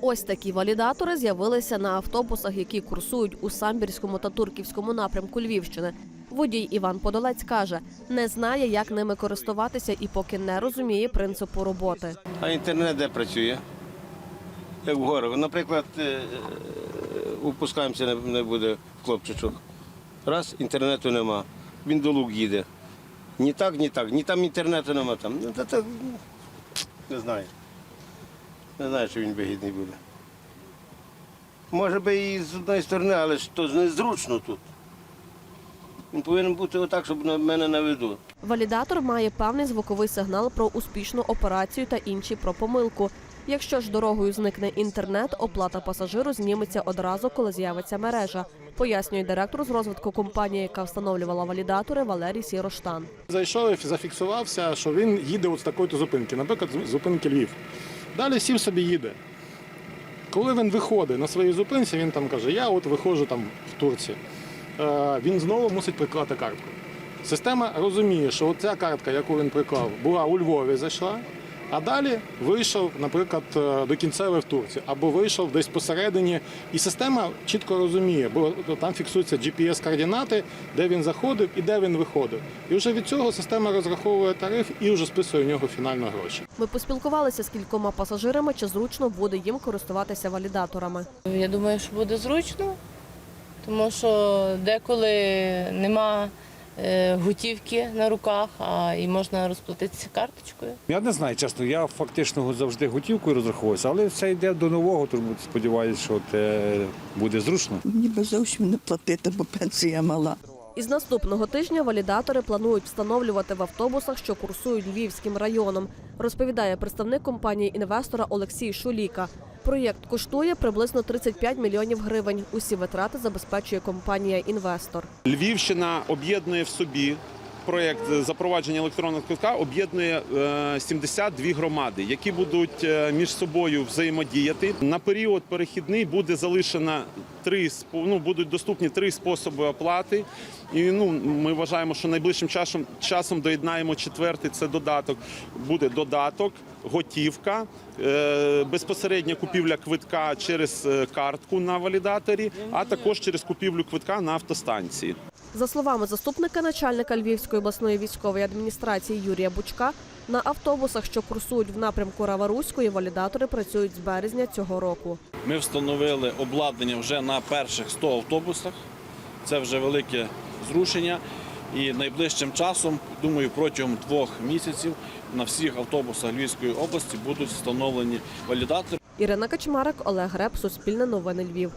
Ось такі валідатори з'явилися на автобусах, які курсують у самбірському та турківському напрямку Львівщини. Водій Іван Подолець каже, не знає, як ними користуватися, і поки не розуміє принципу роботи. А інтернет де працює? Як в горах. Наприклад, е, е, упускаємося, не- буде хлопчичок. Раз, інтернету нема. Він до лук їде. Ні так, ні так. Ні там інтернету нема. Там. Ну, та, не знаю. Не знаю, що він вигідний буде. Може би і з одної сторони, але ж то незручно тут. Він повинен бути отак, щоб на мене на виду. Валідатор має певний звуковий сигнал про успішну операцію та інші про помилку. Якщо ж дорогою зникне інтернет, оплата пасажиру зніметься одразу, коли з'явиться мережа, пояснює директор з розвитку компанії, яка встановлювала валідатори Валерій Сіроштан. Зайшов і зафіксувався, що він їде от з такої-то зупинки, наприклад, з зупинки Львів. Далі сів собі їде. Коли він виходить на своїй зупинці, він там каже, я от виходжу там в Турції. Е, він знову мусить приклати картку. Система розуміє, що ця картка, яку він приклав, була у Львові зайшла, а далі вийшов, наприклад, е, до кінцевої в Турції, або вийшов десь посередині. І система чітко розуміє, бо там фіксуються GPS-координати, де він заходив і де він виходив. І вже від цього система розраховує тариф і вже списує в нього фінально гроші. Ми поспілкувалися з кількома пасажирами, чи зручно буде їм користуватися валідаторами. Я думаю, що буде зручно, тому що деколи нема готівки на руках, а і можна розплатитися карточкою. Я не знаю, чесно, я фактично завжди готівкою розраховуюся, але все йде до нового, тому сподіваюся, що це буде зручно. Мені би зовсім не платити, бо пенсія мала. Із наступного тижня валідатори планують встановлювати в автобусах, що курсують Львівським районом, розповідає представник компанії інвестора Олексій Шуліка. Проєкт коштує приблизно 35 мільйонів гривень. Усі витрати забезпечує компанія інвестор. Львівщина об'єднує в собі. Проєкт запровадження електронного квитка об'єднує е, 72 громади, які будуть е, між собою взаємодіяти. На період перехідний буде залишено три ну, будуть доступні три способи оплати. І ну ми вважаємо, що найближчим часом часом доєднаємо четвертий. Це додаток. Буде додаток, готівка, е, безпосередня купівля квитка через е, картку на валідаторі, а також через купівлю квитка на автостанції. За словами заступника начальника Львівської обласної військової адміністрації Юрія Бучка, на автобусах, що курсують в напрямку Раваруської, валідатори працюють з березня цього року. Ми встановили обладнання вже на перших 100 автобусах. Це вже велике зрушення. І найближчим часом, думаю, протягом двох місяців на всіх автобусах Львівської області будуть встановлені валідатори. Ірина Качмарик, Олег Греб, Суспільне новини Львів.